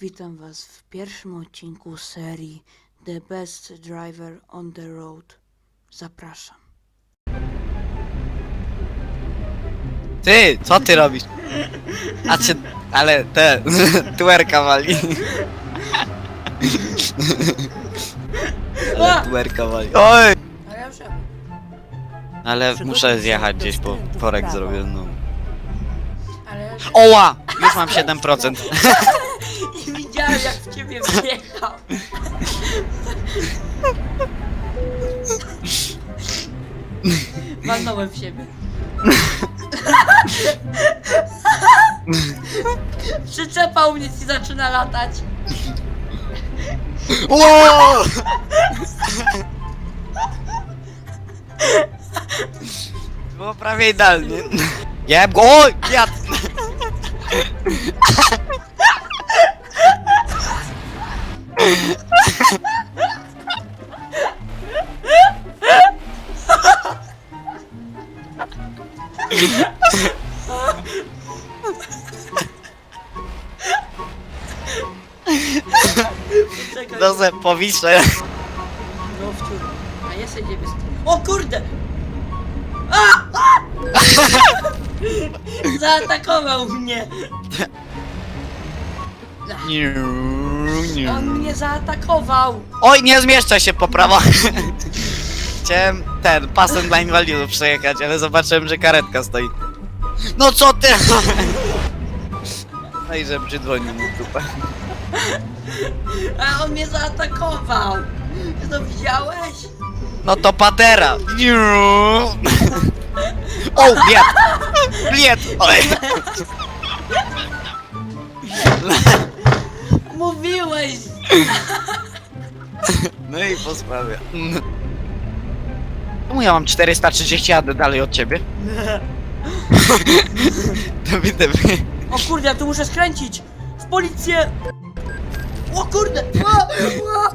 Witam Was w pierwszym odcinku serii The Best Driver on the Road. Zapraszam. Ty, co ty robisz? A czy, ale te, tuerka wali. Ale tuerka wali. Oj! A ja już Ale muszę zjechać gdzieś, bo korek zrobię, no. Ale Oła! Już mam 7%. i widziałem jak w Ciebie wjechał. Walnąłem w siebie. Przyczepa u mnie ci zaczyna latać. Ło! Było prawie idealnie. Jeb go! Oj! Jad! Czekaj. No se powiszę. No wciąż. A ja sobie nie wystarczy. O kurde! A! A! Zaatakował mnie! On mnie zaatakował! Oj, nie zmieszczę się po prawo. Chciałem ten pasem dla inwalidów przejechać, ale zobaczyłem, że karetka stoi. No co ty? No i że przydwonił mu dupę. A on mnie zaatakował! Ty to widziałeś? No to patera. O, bied! Bied! Oj. Mówiłeś! No i po sprawie. Czemu ja mam 430 jadę dalej od ciebie? To widzę. O kurde, ja tu muszę skręcić! W policję! O kurde! O, o.